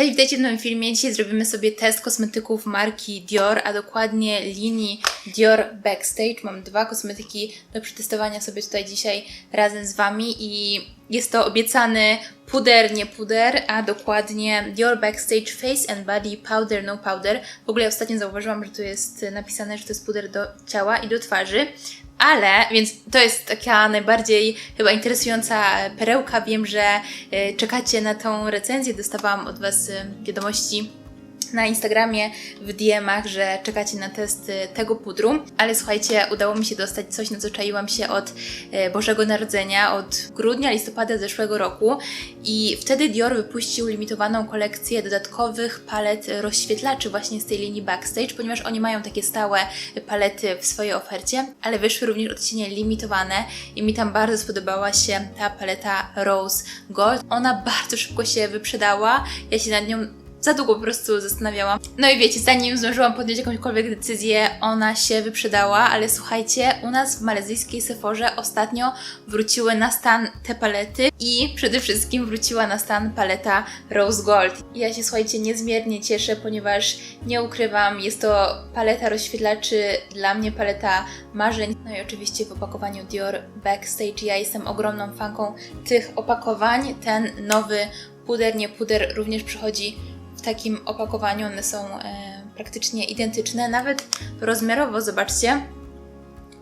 Cześć, witajcie w nowym filmie. Dzisiaj zrobimy sobie test kosmetyków marki Dior, a dokładnie linii Dior Backstage. Mam dwa kosmetyki do przetestowania sobie tutaj dzisiaj razem z Wami i jest to obiecany puder, nie puder, a dokładnie Dior Backstage Face and Body Powder No Powder. W ogóle ostatnio zauważyłam, że tu jest napisane, że to jest puder do ciała i do twarzy. Ale, więc to jest taka najbardziej chyba interesująca perełka. Wiem, że e, czekacie na tą recenzję. Dostawałam od Was e, wiadomości na Instagramie, w DM-ach, że czekacie na test tego pudru. Ale słuchajcie, udało mi się dostać coś, na co czaiłam się od e, Bożego Narodzenia, od grudnia, listopada zeszłego roku. I wtedy Dior wypuścił limitowaną kolekcję dodatkowych palet rozświetlaczy właśnie z tej linii Backstage, ponieważ oni mają takie stałe palety w swojej ofercie, ale wyszły również odcienie limitowane i mi tam bardzo spodobała się ta paleta Rose Gold. Ona bardzo szybko się wyprzedała. Ja się nad nią za długo po prostu zastanawiałam. No i wiecie, zanim zdążyłam podjąć jakąkolwiek decyzję, ona się wyprzedała, ale słuchajcie, u nas w malezyjskiej Sephorze ostatnio wróciły na stan te palety i przede wszystkim wróciła na stan paleta Rose Gold. Ja się, słuchajcie, niezmiernie cieszę, ponieważ nie ukrywam, jest to paleta rozświetlaczy, dla mnie paleta marzeń. No i oczywiście w opakowaniu Dior Backstage ja jestem ogromną fanką tych opakowań. Ten nowy puder, nie puder również przychodzi w takim opakowaniu. One są e, praktycznie identyczne, nawet rozmiarowo, zobaczcie.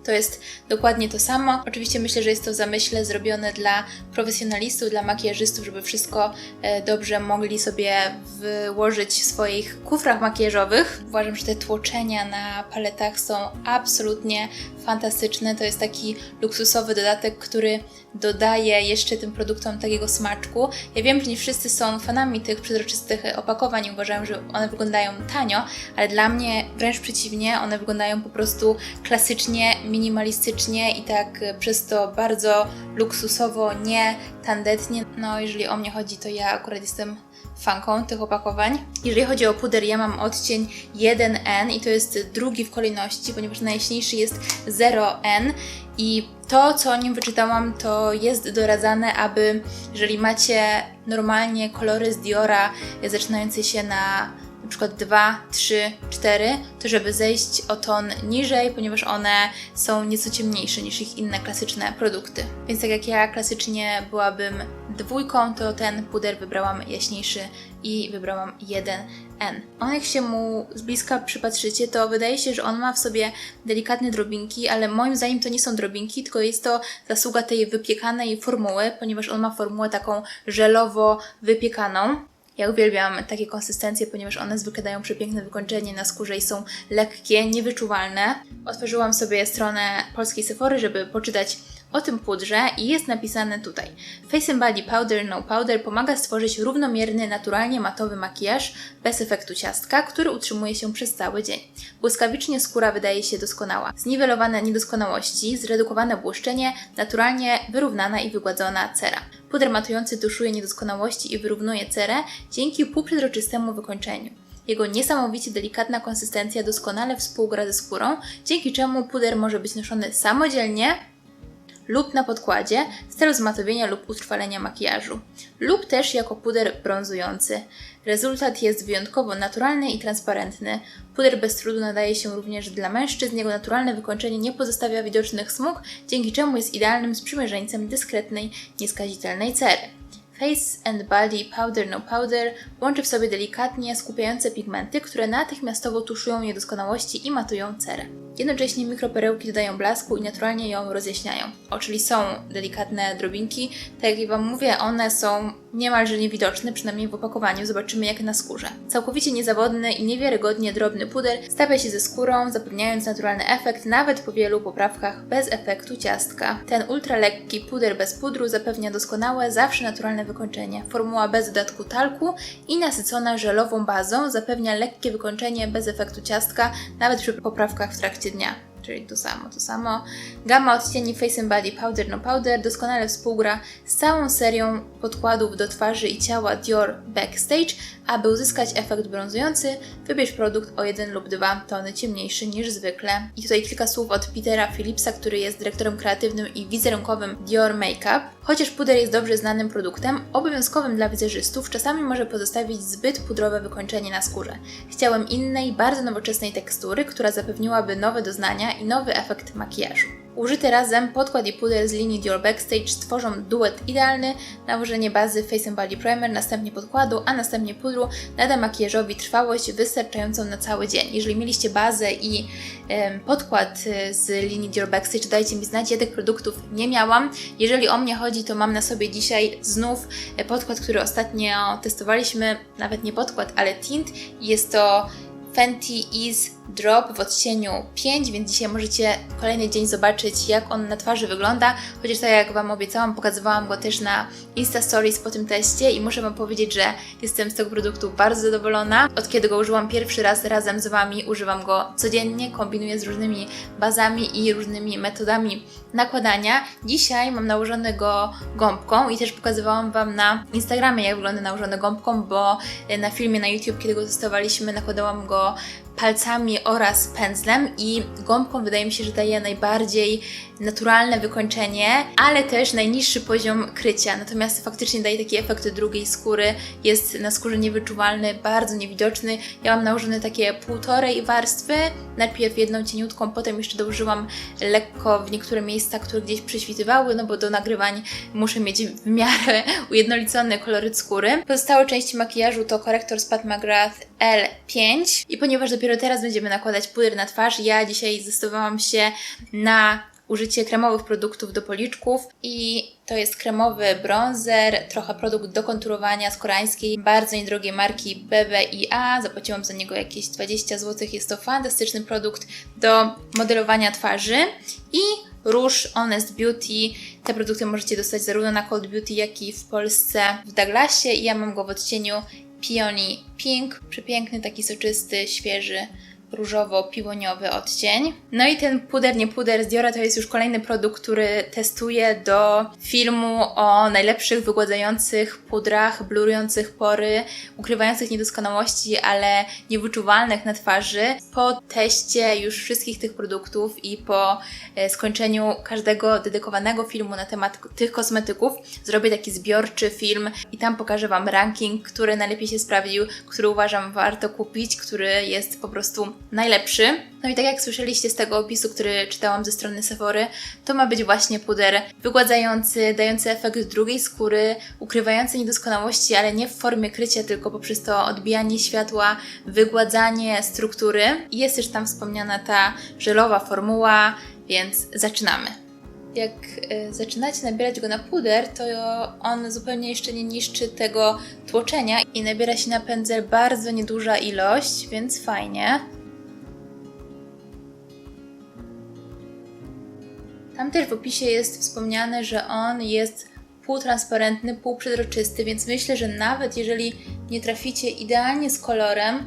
To jest dokładnie to samo. Oczywiście myślę, że jest to zamyśle zrobione dla profesjonalistów, dla makijażystów, żeby wszystko e, dobrze mogli sobie wyłożyć w swoich kufrach makijażowych. Uważam, że te tłoczenia na paletach są absolutnie fantastyczne. To jest taki luksusowy dodatek, który dodaje jeszcze tym produktom takiego smaczku. Ja wiem, że nie wszyscy są fanami tych przezroczystych opakowań i uważają, że one wyglądają tanio, ale dla mnie wręcz przeciwnie, one wyglądają po prostu klasycznie, minimalistycznie i tak przez to bardzo luksusowo, nie tandetnie. No, jeżeli o mnie chodzi, to ja akurat jestem fanką tych opakowań. Jeżeli chodzi o puder, ja mam odcień 1N i to jest drugi w kolejności, ponieważ najjaśniejszy jest 0N i to, co o nim wyczytałam, to jest doradzane, aby jeżeli macie normalnie kolory z Diora zaczynające się na na przykład 2, 3, 4, to żeby zejść o ton niżej, ponieważ one są nieco ciemniejsze niż ich inne klasyczne produkty. Więc tak jak ja klasycznie byłabym dwójką, to ten puder wybrałam jaśniejszy i wybrałam 1N. On jak się mu z bliska przypatrzycie, to wydaje się, że on ma w sobie delikatne drobinki, ale moim zdaniem to nie są drobinki, tylko jest to zasługa tej wypiekanej formuły, ponieważ on ma formułę taką żelowo wypiekaną. Ja uwielbiam takie konsystencje, ponieważ one zwykle dają przepiękne wykończenie na skórze i są lekkie, niewyczuwalne. Otworzyłam sobie stronę polskiej Sephory, żeby poczytać o tym pudrze jest napisane tutaj. Face and Body Powder No Powder pomaga stworzyć równomierny, naturalnie matowy makijaż bez efektu ciastka, który utrzymuje się przez cały dzień. Błyskawicznie skóra wydaje się doskonała. Zniwelowane niedoskonałości, zredukowane błyszczenie, naturalnie wyrównana i wygładzona cera. Puder matujący tuszuje niedoskonałości i wyrównuje cerę dzięki półprzezroczystemu wykończeniu. Jego niesamowicie delikatna konsystencja doskonale współgra ze skórą, dzięki czemu puder może być noszony samodzielnie lub na podkładzie w celu zmatowienia lub utrwalenia makijażu, lub też jako puder brązujący. Rezultat jest wyjątkowo naturalny i transparentny. Puder bez trudu nadaje się również dla mężczyzn. Jego naturalne wykończenie nie pozostawia widocznych smug, dzięki czemu jest idealnym sprzymierzeńcem dyskretnej, nieskazitelnej cery. Face and Body Powder No Powder łączy w sobie delikatnie skupiające pigmenty, które natychmiastowo tuszują niedoskonałości i matują cerę. Jednocześnie mikroperełki dodają blasku i naturalnie ją rozjaśniają. O, czyli są delikatne drobinki. Tak jak Wam mówię, one są niemalże niewidoczne, przynajmniej w opakowaniu. Zobaczymy jak na skórze. Całkowicie niezawodny i niewiarygodnie drobny puder stawia się ze skórą, zapewniając naturalny efekt nawet po wielu poprawkach bez efektu ciastka. Ten ultralekki puder bez pudru zapewnia doskonałe, zawsze naturalne wykończenie. Formuła bez dodatku talku i nasycona żelową bazą zapewnia lekkie wykończenie bez efektu ciastka, nawet przy poprawkach w trakcie dnia. Czyli to samo, to samo. Gama odcieni Face and Body Powder No Powder doskonale współgra z całą serią podkładów do twarzy i ciała Dior Backstage. Aby uzyskać efekt brązujący, wybierz produkt o 1 lub 2 tony ciemniejszy niż zwykle. I tutaj kilka słów od Petera Phillipsa, który jest dyrektorem kreatywnym i wizerunkowym Dior Makeup. Chociaż puder jest dobrze znanym produktem, obowiązkowym dla wizerzystów, czasami może pozostawić zbyt pudrowe wykończenie na skórze. Chciałem innej, bardzo nowoczesnej tekstury, która zapewniłaby nowe doznania i nowy efekt makijażu. Użyte razem podkład i puder z linii Dior Backstage tworzą duet idealny. Nałożenie bazy Face and Body Primer, następnie podkładu, a następnie pudru nada makijażowi trwałość wystarczającą na cały dzień. Jeżeli mieliście bazę i em, podkład y, z linii Dior Backstage, dajcie mi znać. Ja tych produktów nie miałam. Jeżeli o mnie chodzi, to mam na sobie dzisiaj znów e, podkład, który ostatnio testowaliśmy. Nawet nie podkład, ale tint. Jest to Fenty Ease Drop w odcieniu 5, więc dzisiaj możecie kolejny dzień zobaczyć, jak on na twarzy wygląda. Chociaż tak jak Wam obiecałam, pokazywałam go też na Insta Stories po tym teście i muszę Wam powiedzieć, że jestem z tego produktu bardzo zadowolona. Od kiedy go użyłam pierwszy raz razem z Wami, używam go codziennie, kombinuję z różnymi bazami i różnymi metodami nakładania. Dzisiaj mam nałożony go gąbką i też pokazywałam Wam na Instagramie, jak wygląda nałożony gąbką, bo na filmie na YouTube, kiedy go testowaliśmy, nakładałam go 哦。Palcami oraz pędzlem i gąbką wydaje mi się, że daje najbardziej naturalne wykończenie, ale też najniższy poziom krycia. Natomiast faktycznie daje taki efekt drugiej skóry, jest na skórze niewyczuwalny, bardzo niewidoczny. Ja mam nałożone takie półtorej warstwy, najpierw jedną cieniutką, potem jeszcze dołożyłam lekko w niektóre miejsca, które gdzieś prześwitywały, no bo do nagrywań muszę mieć w miarę ujednolicony koloryt skóry. Pozostałe części makijażu to korektor z Pat McGrath L5 i ponieważ dopiero teraz będziemy nakładać puder na twarz, ja dzisiaj zdecydowałam się na użycie kremowych produktów do policzków i to jest kremowy bronzer, trochę produkt do konturowania z koreańskiej, bardzo niedrogiej marki BBIA. Zapłaciłam za niego jakieś 20 zł. Jest to fantastyczny produkt do modelowania twarzy i róż Honest Beauty. Te produkty możecie dostać zarówno na Cold Beauty, jak i w Polsce w Douglasie i ja mam go w odcieniu Peony Pink. Przepiękny, taki soczysty, świeży różowo-piłoniowy odcień. No i ten puder, nie puder z Diora to jest już kolejny produkt, który testuję do filmu o najlepszych wygładzających pudrach, blurujących pory, ukrywających niedoskonałości, ale niewyczuwalnych na twarzy. Po teście już wszystkich tych produktów i po e, skończeniu każdego dedykowanego filmu na temat tych kosmetyków zrobię taki zbiorczy film i tam pokażę Wam ranking, który najlepiej się sprawdził, który uważam warto kupić, który jest po prostu najlepszy. No i tak jak słyszeliście z tego opisu, który czytałam ze strony Sephory, to ma być właśnie puder wygładzający, dający efekt drugiej skóry, ukrywający niedoskonałości, ale nie w formie krycia, tylko poprzez to odbijanie światła, wygładzanie struktury. Jest też tam wspomniana ta żelowa formuła, więc zaczynamy. Jak y, zaczynacie nabierać go na puder, to on zupełnie jeszcze nie niszczy tego tłoczenia i nabiera się na pędzel bardzo nieduża ilość, więc fajnie. Tam też w opisie jest wspomniane, że on jest półtransparentny, półprzezroczysty, więc myślę, że nawet jeżeli nie traficie idealnie z kolorem,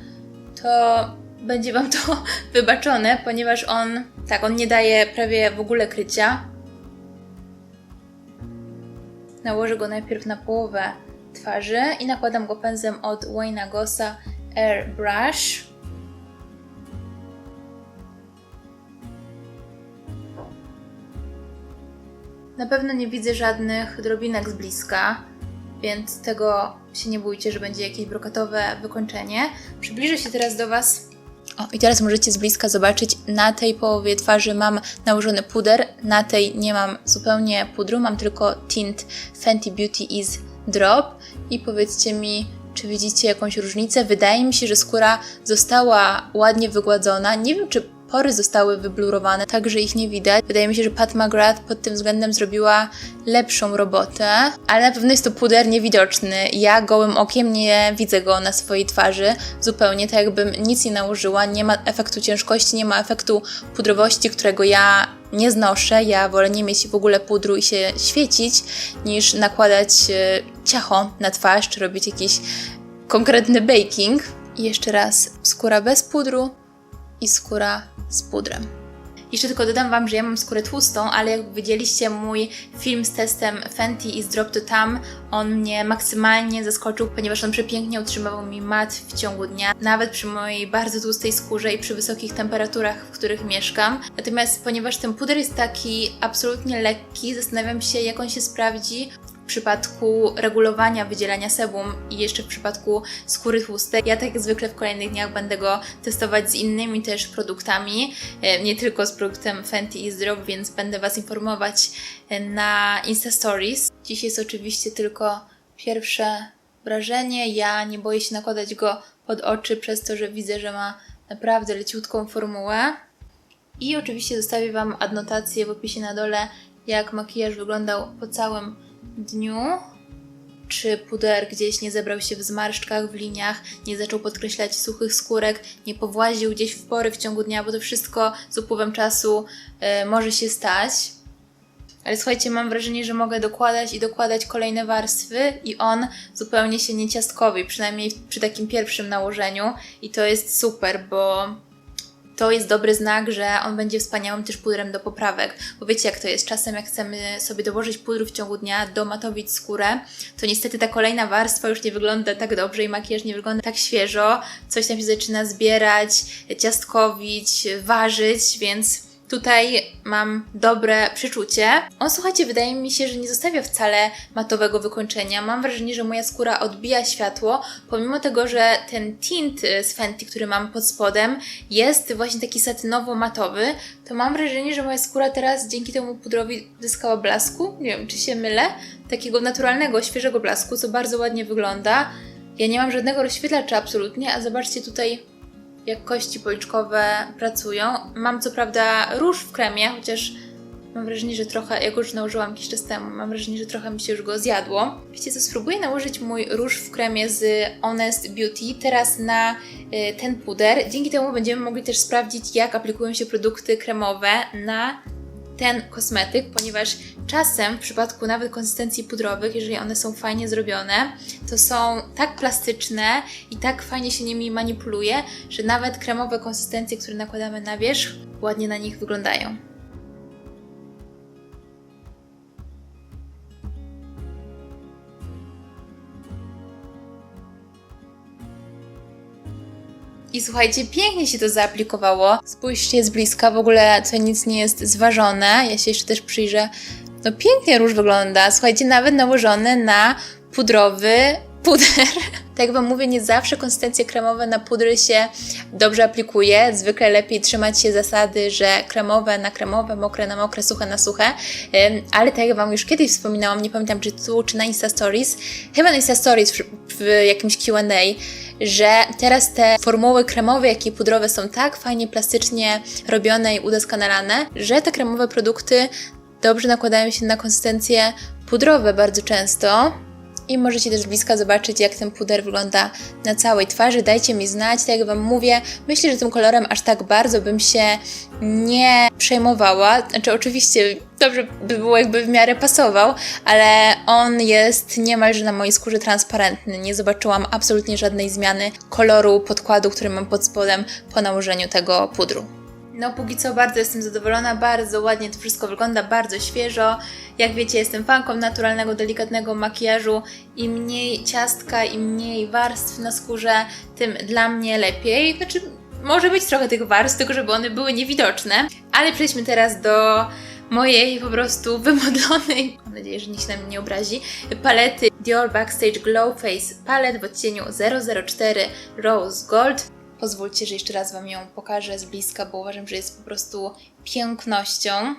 to będzie Wam to wybaczone, ponieważ on, tak, on nie daje prawie w ogóle krycia. Nałożę go najpierw na połowę twarzy i nakładam go pędzlem od Wayna Gossa Airbrush. Na pewno nie widzę żadnych drobinek z bliska, więc tego się nie bójcie, że będzie jakieś brokatowe wykończenie. Przybliżę się teraz do Was. O, i teraz możecie z bliska zobaczyć, na tej połowie twarzy mam nałożony puder, na tej nie mam zupełnie pudru, mam tylko tint Fenty Beauty Is Drop i powiedzcie mi, czy widzicie jakąś różnicę? Wydaje mi się, że skóra została ładnie wygładzona. Nie wiem, czy pory zostały wyblurowane, tak że ich nie widać. Wydaje mi się, że Pat McGrath pod tym względem zrobiła lepszą robotę, ale na pewno jest to puder niewidoczny. Ja gołym okiem nie widzę go na swojej twarzy zupełnie, tak jakbym nic nie nałożyła. Nie ma efektu ciężkości, nie ma efektu pudrowości, którego ja nie znoszę. Ja wolę nie mieć w ogóle pudru i się świecić, niż nakładać e, ciacho na twarz, czy robić jakiś konkretny baking. I jeszcze raz, skóra bez pudru i skóra z pudrem. Jeszcze tylko dodam Wam, że ja mam skórę tłustą, ale jak widzieliście mój film z testem Fenty i z Drop to Tam, on mnie maksymalnie zaskoczył, ponieważ on przepięknie utrzymywał mi mat w ciągu dnia, nawet przy mojej bardzo tłustej skórze i przy wysokich temperaturach, w których mieszkam. Natomiast ponieważ ten puder jest taki absolutnie lekki, zastanawiam się, jak on się sprawdzi w przypadku regulowania wydzielania sebum i jeszcze w przypadku skóry tłustej. Ja tak jak zwykle w kolejnych dniach będę go testować z innymi też produktami, e, nie tylko z produktem Fenty i Zdrop, więc będę Was informować e, na Insta Stories. Dziś jest oczywiście tylko pierwsze wrażenie. Ja nie boję się nakładać go pod oczy przez to, że widzę, że ma naprawdę leciutką formułę. I oczywiście zostawię Wam adnotację w opisie na dole, jak makijaż wyglądał po całym dniu. Czy puder gdzieś nie zebrał się w zmarszczkach, w liniach, nie zaczął podkreślać suchych skórek, nie powłaził gdzieś w pory w ciągu dnia, bo to wszystko z upływem czasu e, może się stać. Ale słuchajcie, mam wrażenie, że mogę dokładać i dokładać kolejne warstwy i on zupełnie się nie ciastkowi, przynajmniej przy takim pierwszym nałożeniu i to jest super, bo to jest dobry znak, że on będzie wspaniałym też pudrem do poprawek. Bo wiecie jak to jest, czasem jak chcemy sobie dołożyć pudru w ciągu dnia, domatowić skórę, to niestety ta kolejna warstwa już nie wygląda tak dobrze i makijaż nie wygląda tak świeżo, coś tam się zaczyna zbierać, ciastkowić, ważyć, więc Tutaj mam dobre przeczucie. On, słuchajcie, wydaje mi się, że nie zostawia wcale matowego wykończenia. Mam wrażenie, że moja skóra odbija światło, pomimo tego, że ten tint y, z Fenty, który mam pod spodem, jest właśnie taki satynowo-matowy, to mam wrażenie, że moja skóra teraz dzięki temu pudrowi zyskała blasku. Nie wiem, czy się mylę. Takiego naturalnego, świeżego blasku, co bardzo ładnie wygląda. Ja nie mam żadnego rozświetlacza absolutnie, a zobaczcie tutaj jak kości policzkowe pracują. Mam co prawda róż w kremie, chociaż mam wrażenie, że trochę, jak już nałożyłam jakiś czas temu, mam wrażenie, że trochę mi się już go zjadło. Wiecie co, spróbuję nałożyć mój róż w kremie z Honest Beauty teraz na y, ten puder. Dzięki temu będziemy mogli też sprawdzić, jak aplikują się produkty kremowe na ten kosmetyk, ponieważ czasem w przypadku nawet konsystencji pudrowych, jeżeli one są fajnie zrobione, to są tak plastyczne i tak fajnie się nimi manipuluje, że nawet kremowe konsystencje, które nakładamy na wierzch, ładnie na nich wyglądają. I słuchajcie, pięknie się to zaaplikowało. Spójrzcie z bliska, w ogóle to nic nie jest zważone. Ja się jeszcze też przyjrzę. No pięknie róż wygląda. Słuchajcie, nawet nałożony na pudrowy puder. Tak jak Wam mówię, nie zawsze konsystencje kremowe na pudry się dobrze aplikuje. Zwykle lepiej trzymać się zasady, że kremowe na kremowe, mokre na mokre, suche na suche. Ale tak jak Wam już kiedyś wspominałam, nie pamiętam czy tu, czy na Insta Stories, chyba na Insta Stories w, w jakimś Q&A, że teraz te formuły kremowe, jak i pudrowe są tak fajnie plastycznie robione i udoskonalane, że te kremowe produkty dobrze nakładają się na konsystencje pudrowe bardzo często. I możecie też bliska zobaczyć, jak ten puder wygląda na całej twarzy. Dajcie mi znać, tak jak Wam mówię. Myślę, że tym kolorem aż tak bardzo bym się nie przejmowała. Znaczy, oczywiście dobrze by było, jakby w miarę pasował, ale on jest niemalże na mojej skórze transparentny. Nie zobaczyłam absolutnie żadnej zmiany koloru podkładu, który mam pod spodem po nałożeniu tego pudru. No póki co bardzo jestem zadowolona, bardzo ładnie to wszystko wygląda, bardzo świeżo. Jak wiecie, jestem fanką naturalnego, delikatnego makijażu. Im mniej ciastka, im mniej warstw na skórze, tym dla mnie lepiej. Znaczy, może być trochę tych warstw, tylko żeby one były niewidoczne. Ale przejdźmy teraz do mojej po prostu wymodlonej, mam nadzieję, że nikt się na mnie nie obrazi, palety Dior Backstage Glow Face Palette w odcieniu 004 Rose Gold. Pozwólcie, że jeszcze raz Wam ją pokażę z bliska, bo uważam, że jest po prostu pięknością.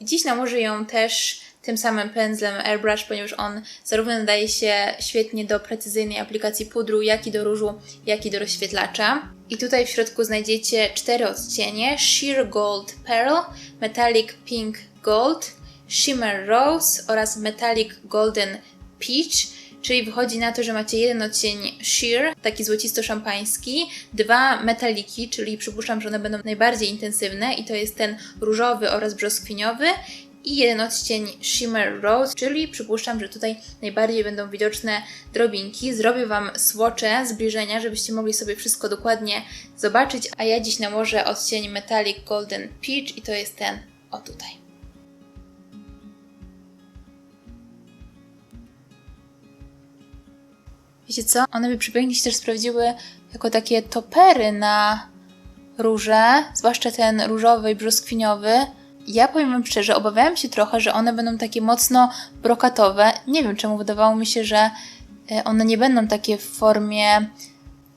Dziś nałożę ją też tym samym pędzlem Airbrush, ponieważ on zarówno nadaje się świetnie do precyzyjnej aplikacji pudru, jak i do różu, jak i do rozświetlacza. I tutaj w środku znajdziecie cztery odcienie: Sheer Gold Pearl, Metallic Pink Gold, Shimmer Rose oraz Metallic Golden Peach czyli wychodzi na to, że macie jeden odcień sheer, taki złocisto-szampański, dwa metaliki, czyli przypuszczam, że one będą najbardziej intensywne i to jest ten różowy oraz brzoskwiniowy i jeden odcień Shimmer Rose, czyli przypuszczam, że tutaj najbardziej będą widoczne drobinki. Zrobię Wam słocze zbliżenia, żebyście mogli sobie wszystko dokładnie zobaczyć, a ja dziś nałożę odcień Metallic Golden Peach i to jest ten o tutaj. Wiecie co? One by przepięknie się też sprawdziły jako takie topery na róże, zwłaszcza ten różowy i brzoskwiniowy. Ja powiem Wam szczerze, obawiałam się trochę, że one będą takie mocno brokatowe. Nie wiem czemu, wydawało mi się, że e, one nie będą takie w formie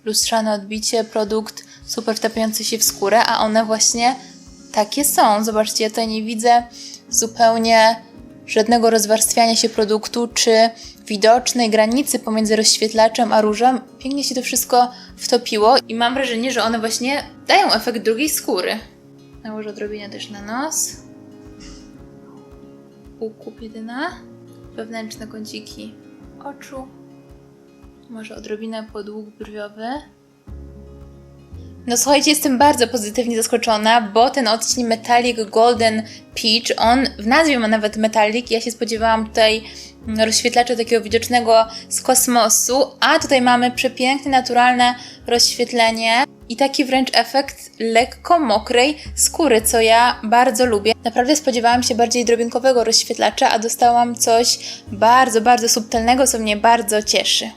lustrzane odbicie, produkt super wtapiający się w skórę, a one właśnie takie są. Zobaczcie, ja tutaj nie widzę zupełnie żadnego rozwarstwiania się produktu, czy widocznej granicy pomiędzy rozświetlaczem a różem. Pięknie się to wszystko wtopiło i mam wrażenie, że one właśnie dają efekt drugiej skóry. Nałożę odrobinę też na nos. Ukup jedyna. Wewnętrzne kąciki oczu. Może odrobinę podłóg brwiowy. No słuchajcie, jestem bardzo pozytywnie zaskoczona, bo ten odcień Metallic Golden Peach, on w nazwie ma nawet Metallic. Ja się spodziewałam tutaj rozświetlacza takiego widocznego z kosmosu, a tutaj mamy przepiękne, naturalne rozświetlenie i taki wręcz efekt lekko mokrej skóry, co ja bardzo lubię. Naprawdę spodziewałam się bardziej drobinkowego rozświetlacza, a dostałam coś bardzo, bardzo subtelnego, co mnie bardzo cieszy.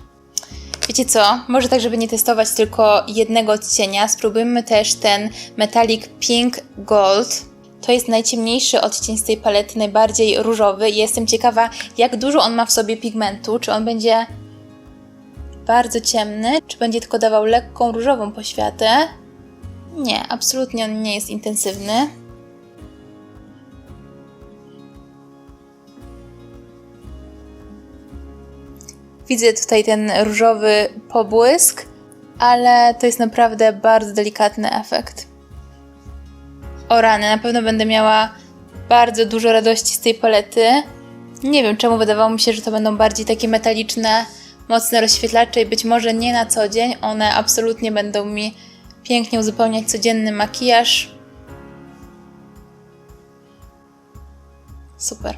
Wiecie co? Może tak, żeby nie testować tylko jednego odcienia, spróbujmy też ten Metallic Pink Gold. To jest najciemniejszy odcień z tej palety, najbardziej różowy. Jestem ciekawa, jak dużo on ma w sobie pigmentu. Czy on będzie bardzo ciemny, czy będzie tylko dawał lekką różową poświatę? Nie, absolutnie on nie jest intensywny. Widzę tutaj ten różowy pobłysk, ale to jest naprawdę bardzo delikatny efekt. O rany, na pewno będę miała bardzo dużo radości z tej palety. Nie wiem czemu wydawało mi się, że to będą bardziej takie metaliczne, mocne rozświetlacze i być może nie na co dzień. One absolutnie będą mi pięknie uzupełniać codzienny makijaż. Super.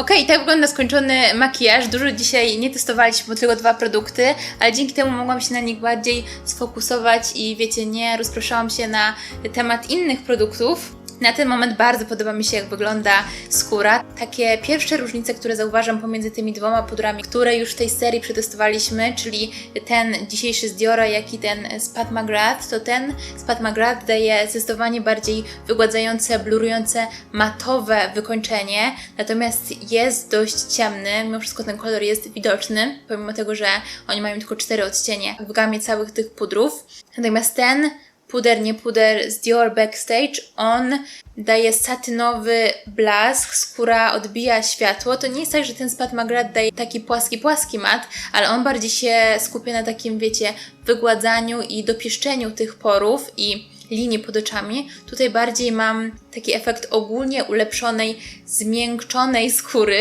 Ok, tak wygląda skończony makijaż. Dużo dzisiaj nie testowaliśmy, bo tylko dwa produkty, ale dzięki temu mogłam się na nich bardziej sfokusować i wiecie, nie rozproszałam się na temat innych produktów. Na ten moment bardzo podoba mi się, jak wygląda skóra. Takie pierwsze różnice, które zauważam pomiędzy tymi dwoma pudrami, które już w tej serii przetestowaliśmy, czyli ten dzisiejszy z Diora, jak i ten z Pat McGrath, to ten z Pat McGrath daje zdecydowanie bardziej wygładzające, blurujące, matowe wykończenie, natomiast jest dość ciemny, mimo wszystko ten kolor jest widoczny, pomimo tego, że oni mają tylko cztery odcienie w gamie całych tych pudrów. Natomiast ten puder, nie puder z Dior Backstage, on daje satynowy blask, skóra odbija światło. To nie jest tak, że ten Spat Magrat daje taki płaski, płaski mat, ale on bardziej się skupia na takim, wiecie, wygładzaniu i dopieszczeniu tych porów i linii pod oczami. Tutaj bardziej mam taki efekt ogólnie ulepszonej, zmiękczonej skóry.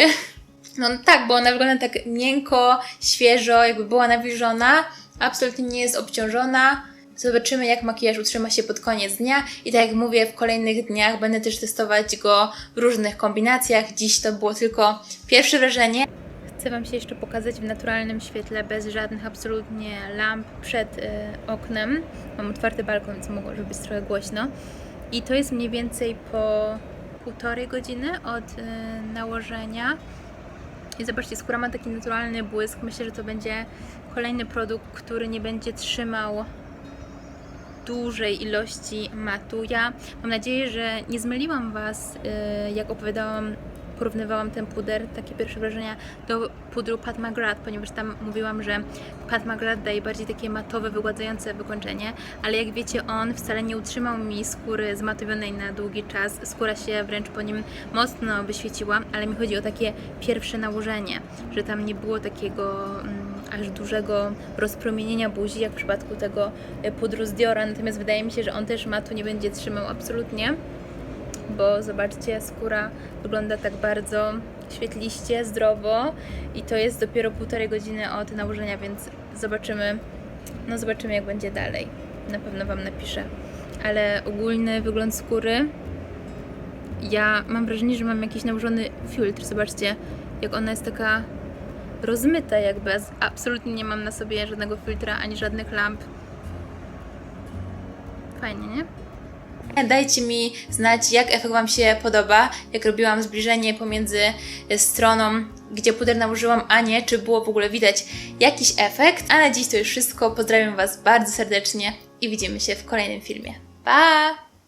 No tak, bo ona wygląda tak miękko, świeżo, jakby była nawilżona. Absolutnie nie jest obciążona. Zobaczymy, jak makijaż utrzyma się pod koniec dnia. I tak jak mówię, w kolejnych dniach będę też testować go w różnych kombinacjach. Dziś to było tylko pierwsze wrażenie. Chcę Wam się jeszcze pokazać w naturalnym świetle, bez żadnych absolutnie lamp przed y, oknem. Mam otwarty balkon, więc mogło być trochę głośno. I to jest mniej więcej po półtorej godziny od y, nałożenia. I zobaczcie, skóra ma taki naturalny błysk. Myślę, że to będzie kolejny produkt, który nie będzie trzymał dużej ilości matu. Ja mam nadzieję, że nie zmyliłam Was, y, jak opowiadałam, porównywałam ten puder, takie pierwsze wrażenia, do pudru Pat McGrath, ponieważ tam mówiłam, że Pat McGrath daje bardziej takie matowe, wygładzające wykończenie, ale jak wiecie, on wcale nie utrzymał mi skóry zmatowionej na długi czas. Skóra się wręcz po nim mocno wyświeciła, ale mi chodzi o takie pierwsze nałożenie, że tam nie było takiego mm, aż dużego rozpromienienia buzi, jak w przypadku tego e, pudru Diora, natomiast wydaje mi się, że on też matu nie będzie trzymał absolutnie, bo zobaczcie, skóra wygląda tak bardzo świetliście, zdrowo i to jest dopiero półtorej godziny od nałożenia, więc zobaczymy, no zobaczymy jak będzie dalej. Na pewno Wam napiszę. Ale ogólny wygląd skóry ja mam wrażenie, że mam jakiś nałożony filtr. Zobaczcie, jak ona jest taka rozmyta jakby. Absolutnie nie mam na sobie żadnego filtra, ani żadnych lamp. Fajnie, nie? Dajcie mi znać, jak efekt Wam się podoba, jak robiłam zbliżenie pomiędzy e, stroną, gdzie puder nałożyłam, a nie, czy było w ogóle widać jakiś efekt. A na dziś to już wszystko. Pozdrawiam Was bardzo serdecznie i widzimy się w kolejnym filmie. Pa!